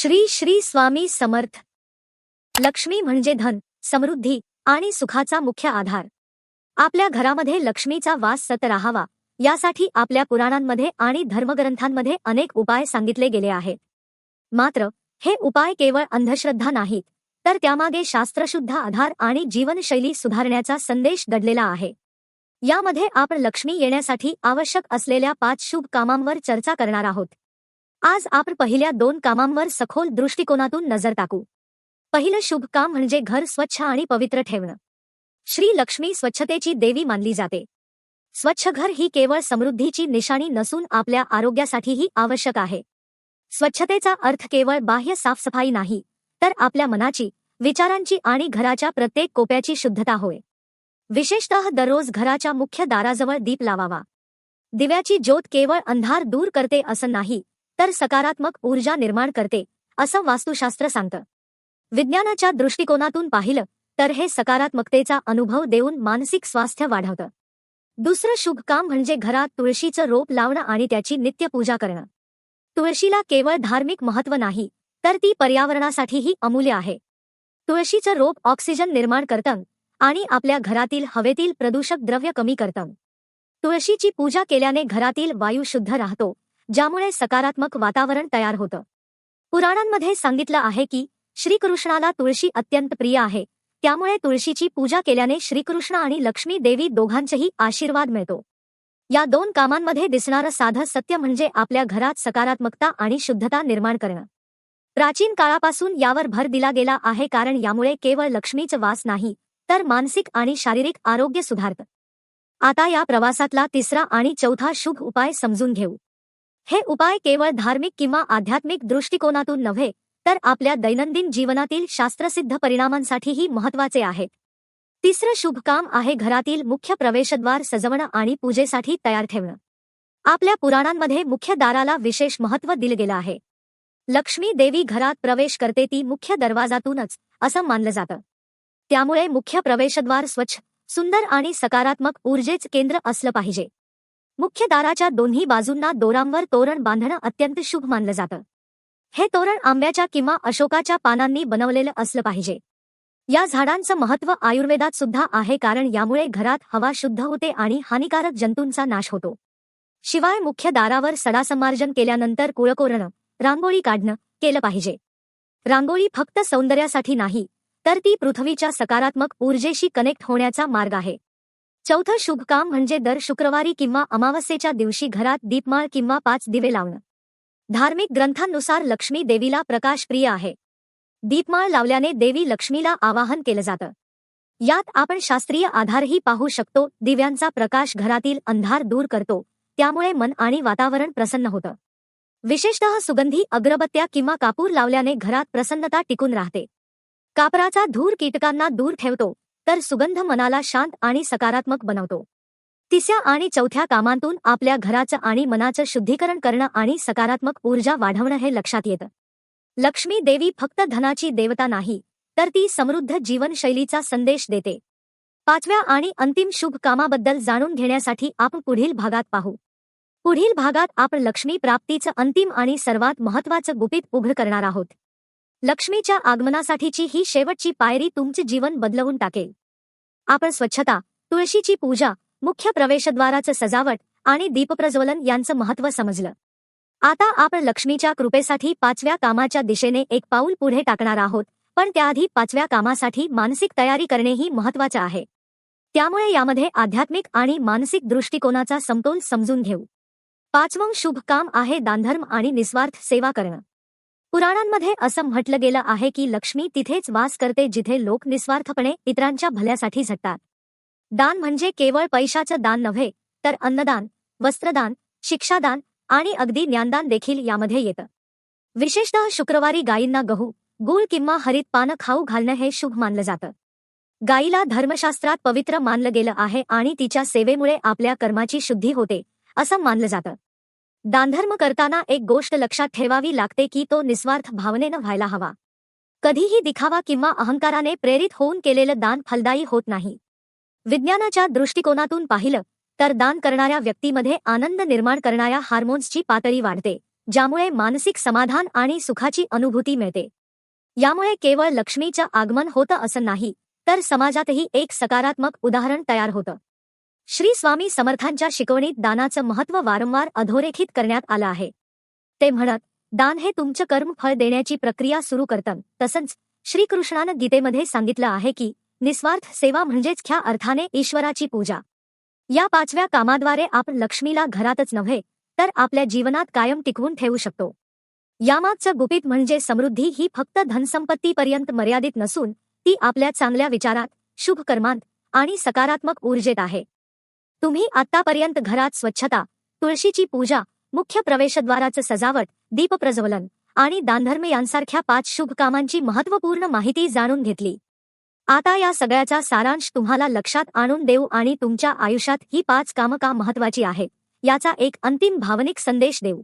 श्री श्री स्वामी समर्थ. लक्ष्मी म्हणजे धन समृद्धी आणि सुखाचा मुख्य आधार. आपल्या घरामध्ये लक्ष्मीचा वास सत राहावा यासाठी आपल्या पुराणांमध्ये आणि धर्मग्रंथांमध्ये अनेक उपाय सांगितले गेले आहेत. मात्र हे उपाय केवळ अंधश्रद्धा नाहीत तर त्यामागे शास्त्रशुद्ध आधार आणि जीवनशैली सुधारण्याचा संदेश दडलेला आहे. यामध्ये आपण लक्ष्मी येण्यासाठी आवश्यक असलेल्या पाच शुभ कामांवर चर्चा करणार आहोत. आज आपण पहिल्या दोन कामांवर सखोल दृष्टिकोनातून नजर टाकू. पहिलं शुभ काम म्हणजे घर स्वच्छ आणि पवित्र ठेवणं. श्री लक्ष्मी स्वच्छतेची देवी मानली जाते. स्वच्छ घर ही केवळ समृद्धीची निशाणी नसून आपल्या आरोग्यासाठीही आवश्यक आहे. स्वच्छतेचा अर्थ केवळ बाह्य साफसफाई नाही तर आपल्या मनाची विचारांची आणि घराच्या प्रत्येक कोप्याची शुद्धता होय. विशेषतः दररोज घराच्या मुख्य दाराजवळ दीप लावावा. दिव्याची ज्योत केवळ अंधार दूर करते असं नाही तर सकारात्मक ऊर्जा निर्माण करते असं वास्तुशास्त्र सांगतं. विज्ञानाच्या दृष्टिकोनातून पाहिलं तर हे सकारात्मकतेचा अनुभव देऊन मानसिक स्वास्थ्य वाढवतं. दुसरं शुभ काम म्हणजे घरात तुळशीचं रोप लावणं आणि त्याची नित्यपूजा करणं. तुळशीला केवळ धार्मिक महत्त्व नाही तर ती पर्यावरणासाठीही अमूल्य आहे. तुळशीचं रोप ऑक्सिजन निर्माण करतं आणि आपल्या घरातील हवेतील प्रदूषक द्रव्य कमी करतं. तुळशीची पूजा केल्याने घरातील वायू शुद्ध राहतो ज्यामुळे सकारात्मक वातावरण तयार होतं. पुराणांमध्ये सांगितलं आहे की श्रीकृष्णाला तुळशी अत्यंत प्रिय आहे. त्यामुळे तुळशीची पूजा केल्याने श्रीकृष्ण आणि लक्ष्मी देवी दोघांचेही आशीर्वाद मिळतो. या दोन कामांमध्ये दिसणारं साधं सत्य म्हणजे आपल्या घरात सकारात्मकता आणि शुद्धता निर्माण करणं. प्राचीन काळापासून यावर भर दिला गेला आहे कारण यामुळे केवळ लक्ष्मीचं वास नाही तर मानसिक आणि शारीरिक आरोग्य सुधारतं. आता या प्रवासातला तिसरा आणि चौथा शुभ उपाय समजून घेऊ. हे उपाय केवळ धार्मिक किंवा आध्यात्मिक दृष्टिकोनातून नव्हे तर आपल्या दैनंदिन जीवनातील शास्त्रसिद्ध परिणामांसाठीही महत्त्वाचे आहेत. तिसरं शुभ काम आहे घरातील मुख्य प्रवेशद्वार सजवणं आणि पूजेसाठी तयार ठेवणं. आपल्या पुराणांमध्ये मुख्य दाराला विशेष महत्त्व दिलं गेलं आहे. लक्ष्मी देवी घरात प्रवेश करते ती मुख्य दरवाजातूनच असं मानलं जातं. त्यामुळे मुख्य प्रवेशद्वार स्वच्छ सुंदर आणि सकारात्मक ऊर्जेच केंद्र असलं पाहिजे. मुख्य दाराच्या दोन्ही बाजूंना दोरांवर तोरण बांधणं अत्यंत शुभ मानलं जातं. हे तोरण आंब्याच्या किंवा अशोकाच्या पानांनी बनवलेलं असलं पाहिजे. या झाडांचं महत्त्व आयुर्वेदात सुद्धा आहे कारण यामुळे घरात हवा शुद्ध होते आणि हानिकारक जंतूंचा नाश होतो. शिवाय मुख्य दारावर सडासंमार्जन केल्यानंतर कुळकोरणं रांगोळी काढणं केलं पाहिजे. रांगोळी फक्त सौंदर्यासाठी नाही तर ती पृथ्वीच्या सकारात्मक ऊर्जेशी कनेक्ट होण्याचा मार्ग आहे. चौथं शुभ काम म्हणजे दर शुक्रवारी किंवा अमावस्येच्या दिवशी घरात दीपमाळ किंवा पाच दिवे लावणं. धार्मिक ग्रंथांनुसार लक्ष्मी देवीला प्रकाश प्रिय आहे. दीपमाळ लावल्याने देवी लक्ष्मीला आवाहन केलं जातं. यात आपण शास्त्रीय आधारही पाहू शकतो दिव्यांचा प्रकाश घरातील अंधार दूर करतो त्यामुळे मन आणि वातावरण प्रसन्न होतं. विशेषतः सुगंधी अगरबत्त्या किंवा कापूर लावल्याने घरात प्रसन्नता टिकून राहते. कापराचा धूर कीटकांना दूर ठेवतो तर सुगंध मनाला शांत आणि सकारात्मक बनवतो. तिसऱ्या आणि चौथ्या कामांतून आपल्या घराचं आणि मनाचं शुद्धीकरण करणं आणि सकारात्मक ऊर्जा वाढवणं हे लक्षात येतं. लक्ष्मी देवी फक्त धनाची देवता नाही तर ती समृद्ध जीवनशैलीचा संदेश देते. पाचव्या आणि अंतिम शुभ कामाबद्दल जाणून घेण्यासाठी आपण पुढील भागात पाहू. पुढील भागात आपण लक्ष्मी प्राप्तीचं अंतिम आणि सर्वात महत्वाचं गुपित उघड करणार आहोत. लक्ष्मीच्या आगमनासाठीची ही शेवटची पायरी तुमचे जीवन बदलवून टाकेल. आपण स्वच्छता तुळशीची पूजा मुख्य प्रवेशद्वाराचं सजावट आणि दीपप्रज्वलन यांचं महत्त्व समजलं. आता आपण लक्ष्मीच्या कृपेसाठी पाचव्या कामाच्या दिशेने एक पाऊल पुढे टाकणार आहोत पण त्याआधी पाचव्या कामासाठी मानसिक तयारी करणेही महत्वाचं आहे. त्यामुळे यामध्ये आध्यात्मिक आणि मानसिक दृष्टिकोनाचा समतोल समजून घेऊ. पाचवं शुभ काम आहे दानधर्म आणि निस्वार्थ सेवा करणं. पुराणांमध्ये असं म्हटलं गेलं आहे की लक्ष्मी तिथेच वास करते जिथे लोक निस्वार्थपणे इतरांच्या भल्यासाठी झटतात. दान म्हणजे केवळ पैशाचं दान नव्हे तर अन्नदान वस्त्रदान शिक्षादान आणि अगदी ज्ञानदान देखील यामध्ये येतं. विशेषतः शुक्रवारी गायींना गहू गुळ किंवा हरित पानं खाऊ घालणं हे शुभ मानलं जातं. गायीला धर्मशास्त्रात पवित्र मानलं गेलं आहे आणि तिच्या सेवेमुळे आपल्या कर्माची शुद्धी होते असं मानलं जातं. दानधर्म करताना एक गोष्ट लक्षात ठेवावी लागते की तो निस्वार्थ भावनेनं व्हायला हवा. कधीही दिखावा किंवा अहंकाराने प्रेरित होऊन केलेलं दान फलदायी होत नाही. विज्ञानाच्या दृष्टिकोनातून पाहिलं तर दान करणाऱ्या व्यक्तीमध्ये आनंद निर्माण करणाऱ्या हार्मोन्सची पातळी वाढते ज्यामुळे मानसिक समाधान आणि सुखाची अनुभूती मिळते. यामुळे केवळ लक्ष्मीचं आगमन होतं असं नाही तर समाजातही एक सकारात्मक उदाहरण तयार होतं. श्री स्वामी समर्थांच्या शिकवणीत दानाचं महत्त्व वारंवार अधोरेखित करण्यात आलं आहे. ते म्हणत दान हे तुमचं कर्म फळ देण्याची प्रक्रिया सुरू करतं. तसंच श्रीकृष्णानं गीतेमध्ये सांगितलं आहे की निस्वार्थ सेवा म्हणजेच ख्या अर्थाने ईश्वराची पूजा. या पाचव्या कामाद्वारे आपण लक्ष्मीला घरातच नव्हे तर आपल्या जीवनात कायम टिकवून ठेवू शकतो. यामागचं गुपित म्हणजे समृद्धी ही फक्त धनसंपत्तीपर्यंत मर्यादित नसून ती आपल्या चांगल्या विचारात शुभ कर्मांत आणि सकारात्मक ऊर्जेत आहे. तुम्ही आतापर्यंत घरात स्वच्छता तुळशीची पूजा मुख्य प्रवेशद्वाराचं सजावट दीप प्रज्वलन आणि दानधर्म यांसारख्या पाच शुभ कामांची महत्त्वपूर्ण माहिती जाणून घेतली. आता या सगळ्याचा सारांश तुम्हाला लक्षात आणून देऊ आणि तुमच्या आयुष्यात ही पाच कामं का महत्वाची आहेत याचा एक अंतिम भावनिक संदेश देऊ.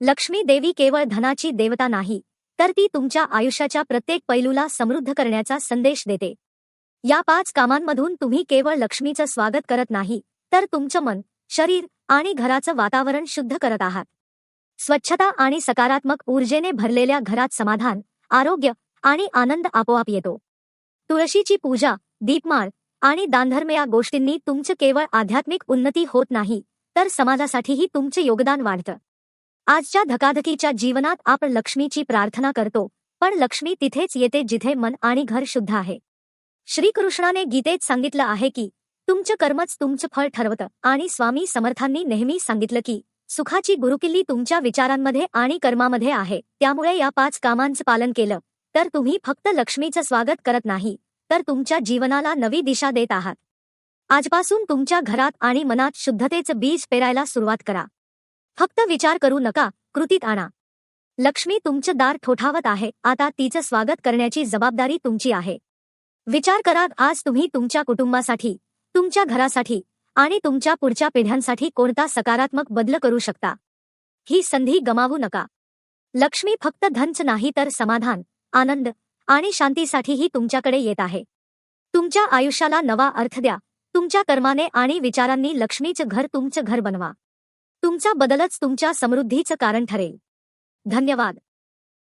लक्ष्मी देवी केवळ धनाची देवता नाही तर ती तुमच्या आयुष्याच्या प्रत्येक पैलूला समृद्ध करण्याचा संदेश देते. या पाच कामांमधून तुम्ही केवळ लक्ष्मीचं स्वागत करत नाही तर तुमचं मन शरीर आणि घराचं वातावरण शुद्ध करत आहात. स्वच्छता आणि सकारात्मक ऊर्जेने भरलेल्या घरात समाधान आरोग्य आणि आनंद आपोआप येतो. तुळशीची पूजा दीपमाळ आणि दानधर्म या गोष्टींनी तुमचं केवळ आध्यात्मिक उन्नती होत नाही तर समाजासाठीही तुमचे योगदान वाढतं. आजच्या धकाधकीच्या जीवनात आपण लक्ष्मीची प्रार्थना करतो पण लक्ष्मी तिथेच येते जिथे मन आणि घर शुद्ध आहे. श्रीकृष्णाने गीतेत सांगितलं आहे की तुमचं कर्मच तुमचं फळ ठरवतं. आणि स्वामी समर्थांनी नेहमी सांगितलं की सुखाची गुरुकिल्ली तुमच्या विचारांमध्ये आणि कर्मामध्ये आहे. त्यामुळे या पाच कामांचं पालन केलं. तर तुम्ही फक्त लक्ष्मीचं स्वागत करत नाही तर तुमच्या जीवनाला नवी दिशा देत आहात. आजपासून तुमच्या घरात आणि मनात शुद्धतेचं बीज पेरायला सुरुवात करा. फक्त विचार करू नका कृतीत आणा. लक्ष्मी तुमचं दार ठोठावत आहे आता तिचं स्वागत करण्याची जबाबदारी तुमची आहे. विचार करा आज तुम्ही तुमच्या कुटुंबासाठी तुमच्या घरासाठी आणि तुमच्या पुढच्या पिढ्यांसाठी कोणता सकारात्मक बदल करू शकता? ही संधी गमावू नका. लक्ष्मी फक्त धनच नाही तर समाधान आनंद आणि शांतीसाठीही तुमच्याकडे येत आहे. तुमच्या आयुष्याला नवा अर्थ द्या. तुमच्या कर्माने आणि विचारांनी लक्ष्मीचं घर तुमचं घर बनवा. तुमचा बदलच तुमच्या समृद्धीचं कारण ठरेल. धन्यवाद.